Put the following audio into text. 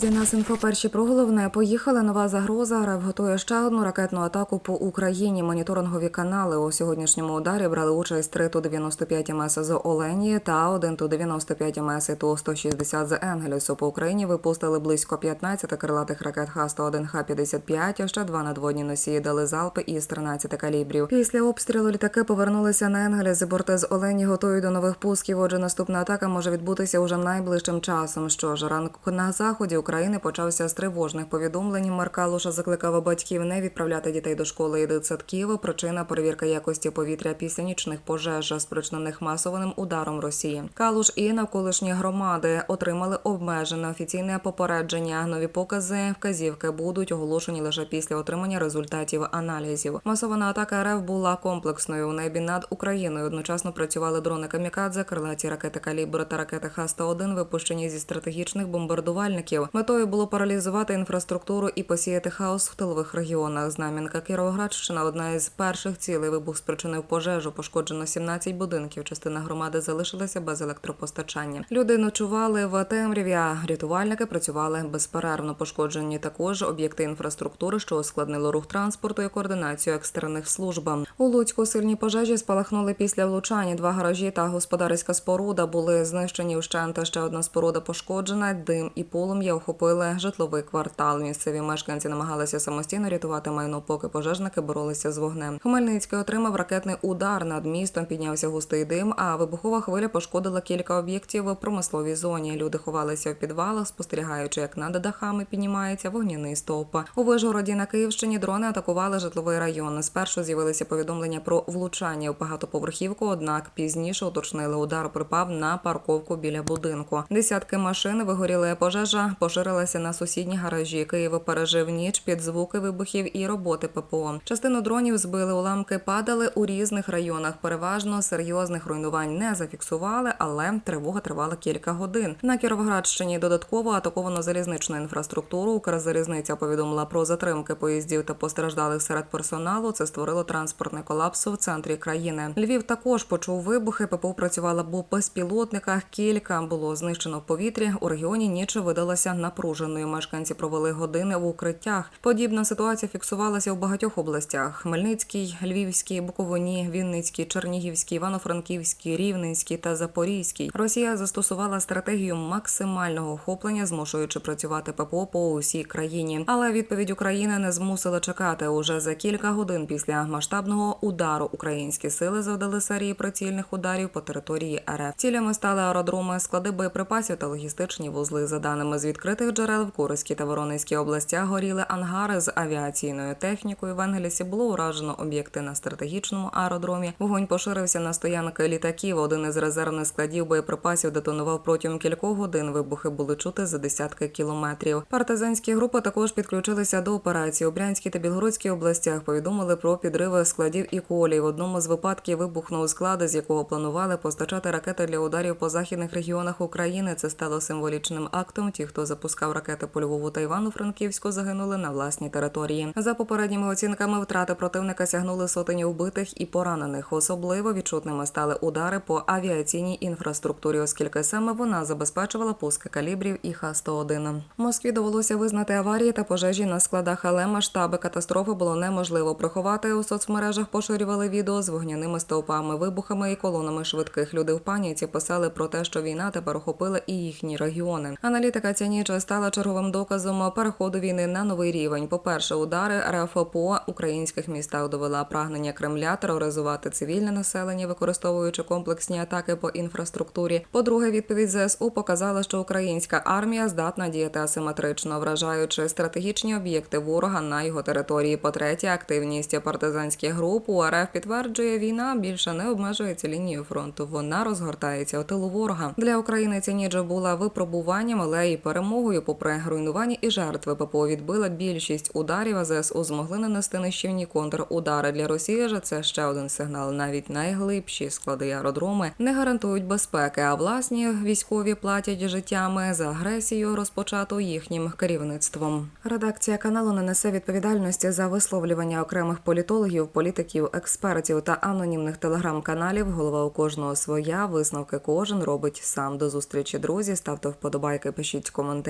Друзі, нас інфо перші про головне. Поїхала нова загроза. РФ готує ще одну ракетну атаку по Україні. Моніторингові канали у сьогоднішньому ударі брали участь 3 Ту-95 МС з Олені та 1 Ту-95 МС і Ту-160 з Енгелісу. По Україні випустили близько 15 крилатих ракет Х-101, Х-55, а ще два надводні носії дали залпи із 13 калібрів. Після обстрілу літаки повернулися на Енгеліс. і Борти з Олені готують до нових пусків. Отже, наступна атака може відбутися уже найближчим часом. Що ж, ранку на заході України почався з тривожних повідомлень. Мер Калуша закликав батьків не відправляти дітей до школи і дитсадків. Причина перевірка якості повітря після нічних пожеж, спричинених масованим ударом Росії. Калуш і навколишні громади отримали обмежене офіційне попередження. Нові покази вказівки будуть оголошені лише після отримання результатів аналізів. Масована атака РФ була комплексною. У небі над Україною одночасно працювали дрони камікадзе, крилаті ракети калібр та ракети Х-101, випущені зі стратегічних бомбардувальників. Метою було паралізувати інфраструктуру і посіяти хаос в тилових регіонах. Знам'янка Кіровоградщина одна із перших цілей. Вибух спричинив пожежу. Пошкоджено 17 будинків. Частина громади залишилася без електропостачання. Люди ночували в темряві. а Рятувальники працювали безперервно. Пошкоджені також об'єкти інфраструктури, що ускладнило рух транспорту і координацію екстрених служб. У Луцьку сильні пожежі спалахнули після влучання. Два гаражі та господарська споруда були знищені вщент. Ще одна споруда пошкоджена. Дим і полум'я охопили житловий квартал. Місцеві мешканці намагалися самостійно рятувати майно, поки пожежники боролися з вогнем. Хмельницький отримав ракетний удар. Над містом піднявся густий дим. А вибухова хвиля пошкодила кілька об'єктів в промисловій зоні. Люди ховалися в підвалах, спостерігаючи, як над дахами піднімається вогняний стовп. У Вижгороді на Київщині дрони атакували житловий район. Спершу з'явилися повідомлення про влучання в багатоповерхівку. Однак пізніше уточнили, удар припав на парковку біля будинку. Десятки машин вигоріли. Пожежа поширилася на сусідні гаражі. Київ пережив ніч під звуки вибухів і роботи ППО. Частину дронів збили уламки, падали у різних районах. Переважно серйозних руйнувань не зафіксували, але тривога тривала кілька годин. На Кіровоградщині додатково атаковано залізничну інфраструктуру. Укрзалізниця повідомила про затримки поїздів та постраждалих серед персоналу. Це створило транспортний колапс в центрі країни. Львів також почув вибухи. ППО працювала по безпілотниках. Кілька було знищено в повітрі. У регіоні ніч видалася напруженою. Мешканці провели години в укриттях. Подібна ситуація фіксувалася у багатьох областях: Хмельницький, Львівський, Буковині, Вінницький, Чернігівський, Івано-Франківський, Рівненський та Запорізький. Росія застосувала стратегію максимального охоплення, змушуючи працювати ППО по усій країні. Але відповідь України не змусила чекати. Уже за кілька годин після масштабного удару українські сили завдали серії прицільних ударів по території РФ. Цілями стали аеродроми, склади боєприпасів та логістичні вузли. За даними з відкритих джерел в Курській та Воронезькій областях горіли ангари з авіаційною технікою. В Енгелісі було уражено об'єкти на стратегічному аеродромі. Вогонь поширився на стоянки літаків. Один із резервних складів боєприпасів детонував протягом кількох годин. Вибухи були чути за десятки кілометрів. Партизанські групи також підключилися до операції. У Брянській та Білгородській областях повідомили про підриви складів і колій. В одному з випадків вибухнув склад, з якого планували постачати ракети для ударів по західних регіонах України. Це стало символічним актом. Ті, хто запускав ракети по Львову та Івано-Франківську, загинули на власній території. За попередніми оцінками втрати противника сягнули сотені вбитих і поранених. Особливо відчутними стали удари по авіаційній інфраструктурі, оскільки саме вона забезпечувала пуски калібрів і Х-101. Москві довелося визнати аварії та пожежі на складах, але масштаби катастрофи було неможливо приховати. У соцмережах поширювали відео з вогняними стовпами, вибухами і колонами швидких. Люди в паніці писали про те, що війна тепер охопила і їхні регіони. Аналітика ця ніч стала черговим доказом переходу війни на новий рівень. По перше, удари РФ по українських містах довела прагнення Кремля тероризувати цивільне населення, використовуючи комплексні атаки по інфраструктурі. По-друге, відповідь ЗСУ показала, що українська армія здатна діяти асиметрично, вражаючи стратегічні об'єкти ворога на його території. По-третє, активність партизанських груп у РФ підтверджує, війна більше не обмежується лінією фронту. Вона розгортається у тилу ворога. Для України ця ніч була випробуванням, але і перемогою. Попри руйнування і жертви, ППО відбила більшість ударів. А ЗСУ змогли нанести нищівні контрудари. Для Росії ж це ще один сигнал. Навіть найглибші склади аеродроми не гарантують безпеки, а власні військові платять життями за агресію, розпочату їхнім керівництвом. Редакція каналу не несе відповідальності за висловлювання окремих політологів, політиків, експертів та анонімних телеграм-каналів. Голова у кожного своя. Висновки кожен робить сам. До зустрічі, друзі. Ставте вподобайки, пишіть коментарі.